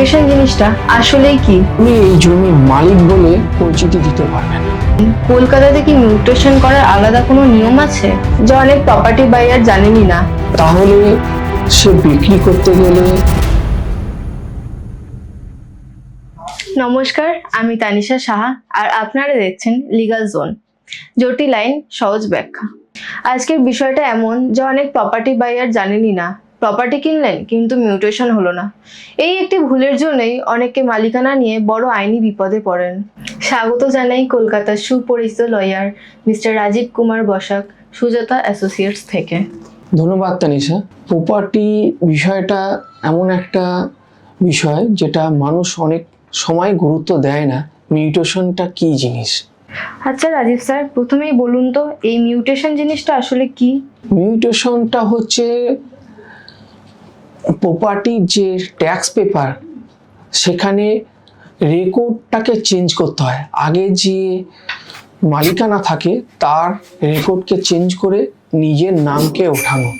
Mutation জিনিসটা আসলেই কি? আপনি এই জমির মালিক বলে পরিচিতি দিতে পারবেন কলকাতাতে কি মিউটেশন করার আলাদা কোনো নিয়ম আছে? যা অনেক প্রপার্টি বাইয়ার জানেনই না। তাহলে সে বিক্রি করতে গেলে? নমস্কার আমি তানিশা সাহা আর আপনারা দেখছেন লিগাল জোন জটিল আইন সহজ ব্যাখ্যা। আজকের বিষয়টা এমন যে অনেক প্রপার্টি বাইয়ার জানেনই না। প্রপার্টি কিনলেন কিন্তু মিউটেশন হলো না। এই একটি ভুলের জন্যই অনেকে মালিকানা নিয়ে বড় আইনি বিপদে পড়েন। স্বাগত জানাই কলকাতার সুপরিচিত lawyer mister Rajiv Kumar Basak Sujata associates থেকে। ধন্যবাদ তানিশা। প্রপার্টি বিষয়টা এমন একটা বিষয় যেটা মানুষ অনেক সময় গুরুত্ব দেয় না মিউটেশনটা কি জিনিস? আচ্ছা রাজীব স্যার প্রথমেই বলুন তো এই মিউটেশন জিনিসটা আসলে কি? মিউটেশনটা হচ্ছে প্রপার্টির যে ট্যাক্স পেপার সেখানে রেকর্ডটাকে চেঞ্জ করতে হয়। আগে যে মালিকানা থাকে তার রেকর্ডকে চেঞ্জ করে নিজের নামকে ওঠানো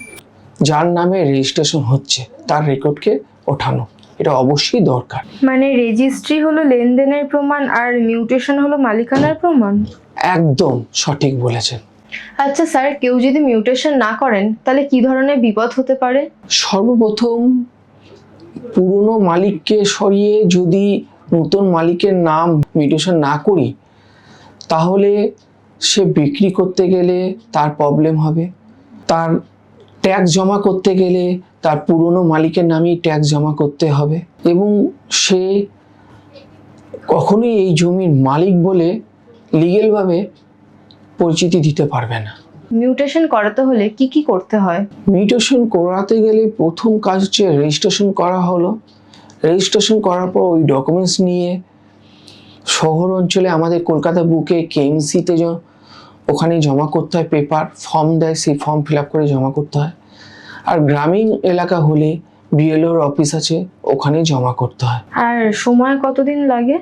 যার নামে রেজিস্ট্রেশন হচ্ছে তার রেকর্ডকে ওঠানো। এটা অবশ্যই দরকার। মানে রেজিস্ট্রি হলো লেনদেনের প্রমাণ আর মিউটেশন হলো মালিকানার প্রমাণ? একদম সঠিক বলেছেন। আচ্ছা স্যার, কেউ যদি মিউটেশন না করেন, তাহলে কি ধরনের বিপদ হতে পারে? সর্বপ্রথম পুরনো মালিককে সরিয়ে যদি নতুন মালিকের নাম মিউটেশন না করি, তাহলে সে বিক্রি করতে গেলে তার প্রবলেম হবে। তার ট্যাক্স জমা করতে গেলে তার পুরনো মালিকের নামেই ট্যাক্স জমা করতে হবে। এবং সে কখনোই এই জমির মালিক বলে লিগেলভাবে পরিচিতি দিতে পারবে না। মিউটেশন করাতে হলে কি কি করতে হয়? মিউটেশন করাতে গেলে প্রথম কাজ হচ্ছে রেজিস্ট্রেশন করা হলো। রেজিস্ট্রেশন করার পর ওই ডকুমেন্টস নিয়ে শহর অঞ্চলে আমাদের কলকাতা বুকে কেএমসিতে ওখানে জমা করতে হয় পেপার ফর্ম দেয় সেই ফর্ম ফিল আপ করে জমা করতে হয়। আর গ্রামীণ এলাকা হলে বিএলওর অফিস আছে ওখানে জমা করতে হয়। আর সময় কতদিন লাগে?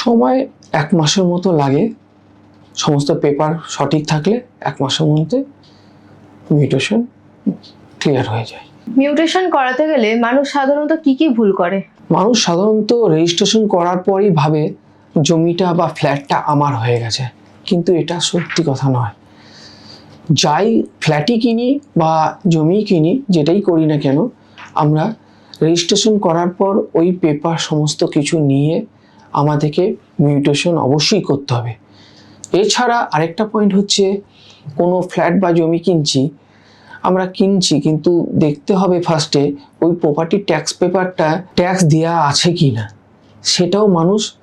সময় এক মাসের মতো লাগে। সমস্ত পেপার সঠিক থাকলে এক মাসের মধ্যে মিউটেশন ক্লিয়ার হয়ে যায়। মিউটেশন করাতে গেলে মানুষ সাধারণত কি কি ভুল করে? মানুষ সাধারণত রেজিস্ট্রেশন করার পরই ভাবে জমিটা বা ফ্ল্যাটটা আমার হয়ে গেছে। কিন্তু এটা সত্যি কথা নয়। যাই ফ্ল্যাটই কিনি বা জমি কিনি যেটাই করি না কেন আমরা রেজিস্ট্রেশন করার পর ওই পেপার সমস্ত কিছু নিয়ে আমাদেরকে মিউটেশন অবশ্যই করতে হবে। এছাড়া আরেকটা পয়েন্ট হচ্ছে কোনো ফ্ল্যাট বা জমি কিনছি আমরা কিনছি কিন্তু দেখতে হবে ফার্স্টে ওই প্রপার্টি ট্যাক্স পেপারটা ট্যাক্স দেওয়া আছে কি না সেটাও মানুষ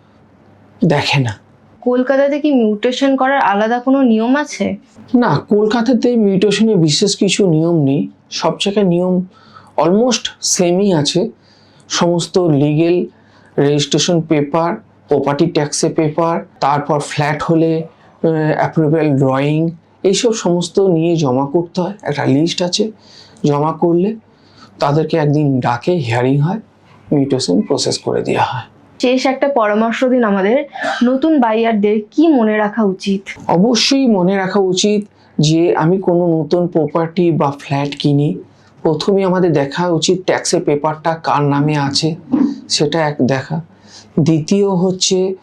দেখে না। কলকাতাতে কি মিউটেশন করার আলাদা কোনো নিয়ম আছে? না কলকাতাতে মিউটেশনে বিশেষ কিছু নিয়ম নেই সব জায়গায় নিয়ম অলমোস্ট সেমই আছে। সমস্ত লিগেল রেজিস্ট্রেশন পেপার প্রপার্টি ট্যাক্সের পেপার তারপর ফ্ল্যাট হলে অ্যাপ্রুভেল ড্রয়িং এইসব সমস্ত নিয়ে জমা করতে হয়। একটা লিস্ট আছে জমা করলে তাদেরকে একদিন ডাকে হিয়ারিং হয় মিউটেশন প্রসেস করে দেওয়া হয়। শেষ একটা পরামর্শ দিন আমাদের নতুন বাইয়ারদের কি মনে রাখা উচিত? অবশ্যই মনে রাখা উচিত যে আমি কোনো নতুন প্রপার্টি বা ফ্ল্যাট কিনি প্রথমে আমাদের দেখা উচিত ট্যাক্সের পেপারটা কার নামে আছে সেটা এক দেখা। দ্বিতীয় হচ্ছে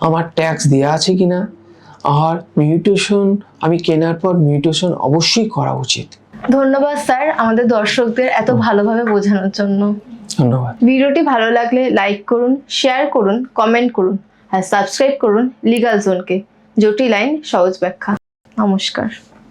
আমার ট্যাক্স দেওয়া আছে কিনা আর মিউটেশন আমি কেনার পর মিউটেশন অবশ্যই করা উচিত। ধন্যবাদ স্যার আমাদের দর্শকদের এত ভালোভাবে বোঝানোর জন্য। ধন্যবাদ। ভিডিওটি ভালো লাগলে লাইক করুন শেয়ার করুন কমেন্ট করুন আর সাবস্ক্রাইব করুন লিগাল জোনকে জটিল আইন সহজ ব্যাখ্যা। নমস্কার।